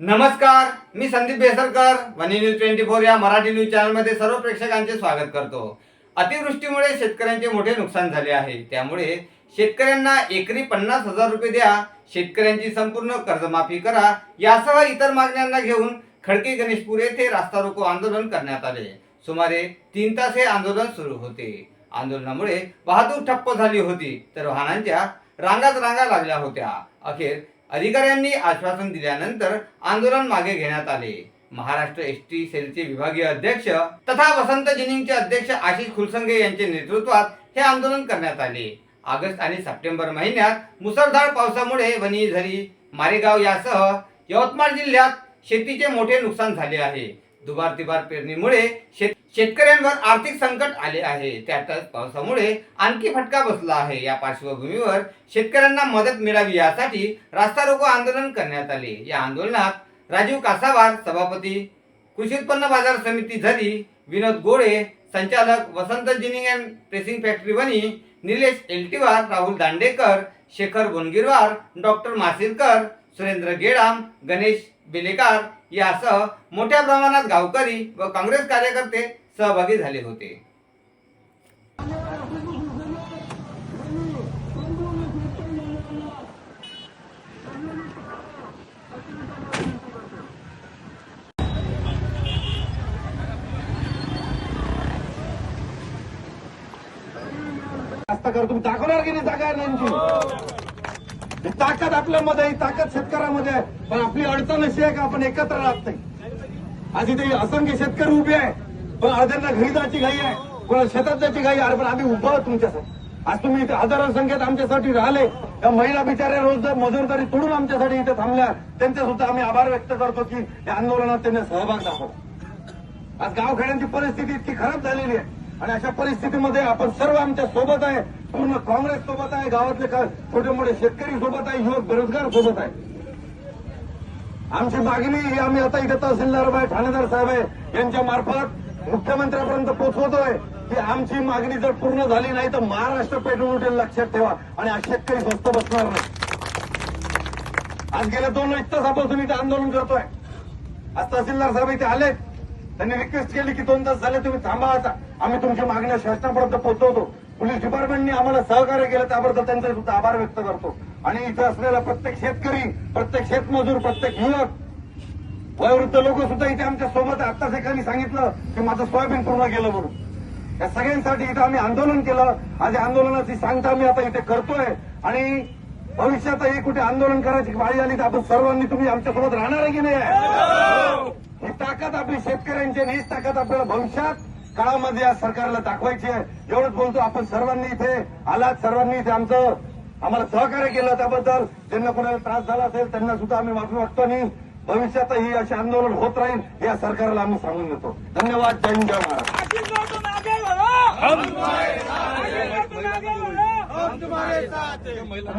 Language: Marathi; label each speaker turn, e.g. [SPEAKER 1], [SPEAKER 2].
[SPEAKER 1] नमस्कार मी Sandeep Besarkar Wani news twenty four या मराठी न्यूज चॅनलमध्ये सर्व प्रेक्षकांचे स्वागत करतो. अतिवृष्टीमुळे शेतकऱ्यांचे मोठे नुकसान झाले आहे. त्यामुळे शेतकऱ्यांना एकरी पन्नास हजार रुपये द्या शेतकऱ्यांची संपूर्ण कर्जमाफी करा यासह इतर मागण्यांना घेऊन खडके गणेशपूर येथे रास्ता रोको आंदोलन करण्यात आले. सुमारे तीन तास हे आंदोलन सुरू होते. आंदोलनामुळे वाहतूक ठप्प झाली होती तर वाहनांच्या रांगाच रांगा लागल्या होत्या. अखेर अधिकाऱ्यांनी आश्वासन दिल्यानंतर आंदोलन मागे घेण्यात आले. महाराष्ट्र एस टी सेलचे विभागीय अध्यक्ष तथा वसंत जिनिंगचे अध्यक्ष आशिष खुलसंगे यांच्या नेतृत्वात हे आंदोलन करण्यात आले. ऑगस्ट आणि सप्टेंबर महिन्यात मुसळधार पावसामुळे वणी झरी मारेगाव यासह यवतमाळ जिल्ह्यात शेतीचे मोठे नुकसान झाले आहे. दुबार तिबार पेरणीमुळे शेती शेतकऱ्यांवर आर्थिक संकट आले आहे. त्यातच पावसामुळे आणखी फटका बसला आहे. या पार्श्वभूमीवर शेतकऱ्यांना मदत मिळावी यासाठी रास्ता रोको आंदोलन करण्यात आले. या आंदोलनात राजीव कासावार सभापती कृषी उत्पन्न बाजार समिती झरी विनोद गोळे संचालक Vasant ginning and pressing factory Wani Nilesh Eltiwar Rahul Dandekar Shekhar Bongirwar doctor Masirkar Surendra Gedam Ganesh Belekar यासह मोठ्या प्रमाणात गावकरी व काँग्रेस कार्यकर्ते सहभागी झाले होते.
[SPEAKER 2] कर तुम्ही दाखवणार की नाही जागा यांची ही ताकद आपल्यामध्ये आहे, ताकद शेतकऱ्यामध्ये आहे. पण आपली अडचण अशी आहे का आपण एकत्र राहत नाही. आज इथे असंख्य शेतकरी उभे आहे. पण अर्ध्यांना घरी जायची घाई आहे. कोणाला शेतात जायची घाई आहे. अरे पण आम्ही उभा आहोत तुमच्यासाठी. आज तुम्ही इथे हजारो संख्येत आमच्यासाठी राहिले. या महिला बिचाऱ्या रोज मजुरदारी तोडून आमच्यासाठी इथे थांबल्या त्यांचे सुद्धा आम्ही आभार व्यक्त करतो की या आंदोलनात त्यांनी सहभाग दाखवला. आज गावखेड्यांची परिस्थिती इतकी खराब झालेली आहे. आणि अशा परिस्थितीमध्ये आपण सर्व आमच्यासोबत आहे. पूर्ण काँग्रेस सोबत आहे. गावातले छोटे मोठे शेतकरी सोबत आहे. युवक बेरोजगार सोबत आहे. आमची मागणी ही आम्ही आता इथे तहसीलदार आहे ठाणेदार साहेब आहे. यांच्या मार्फत मुख्यमंत्र्यापर्यंत पोहोचवतोय की आमची मागणी जर पूर्ण झाली नाही तर महाराष्ट्र पेटून उठेल लक्षात ठेवा. आणि आज शेतकरी स्वस्त बसणार नाही. आज गेल्या दोन एक तासापासून इथे आंदोलन करतोय. आज तहसीलदार साहेब इथे आलेत त्यांनी रिक्वेस्ट केली की दोन तास झाले तुम्ही थांबा आता. आम्ही तुमच्या मागण्या शासनापर्यंत पोहोचवतो पोलीस डिपार्टमेंटने आम्हाला सहकार्य केलं त्याबद्दल त्यांचा सुद्धा आभार व्यक्त करतो. आणि इथं असलेला प्रत्येक शेतकरी प्रत्येक शेतमजूर प्रत्येक युवक वयोवृद्ध लोक सुद्धा इथे आमच्यासोबत आत्ताच एकाने सांगितलं की माझं सोयाबीन पूर्ण गेलं म्हणून. या सगळ्यांसाठी इथं आम्ही आंदोलन केलं. आज आंदोलनाची सांगता आम्ही आता इथे करतोय. आणि भविष्यातही कुठे आंदोलन करायची वाळी आली तर आपण सर्वांनी तुम्ही आमच्यासोबत राहणार आहे की नाही? ही ताकद आपली शेतकऱ्यांची आणि हीच ताकद आपल्याला भविष्यात काळामध्ये या सरकारला दाखवायची आहे. एवढंच बोलतो आपण सर्वांनी इथे आलात सर्वांनी इथे आमचं आम्हाला सहकार्य केलं त्याबद्दल. ज्यांना कोणाला त्रास झाला असेल त्यांना सुद्धा आम्ही माफी मागतो आणि भविष्यातही असे आंदोलन होत राहील या सरकारला आम्ही सांगून देतो. धन्यवाद जय हिंद जय महाराष्ट्र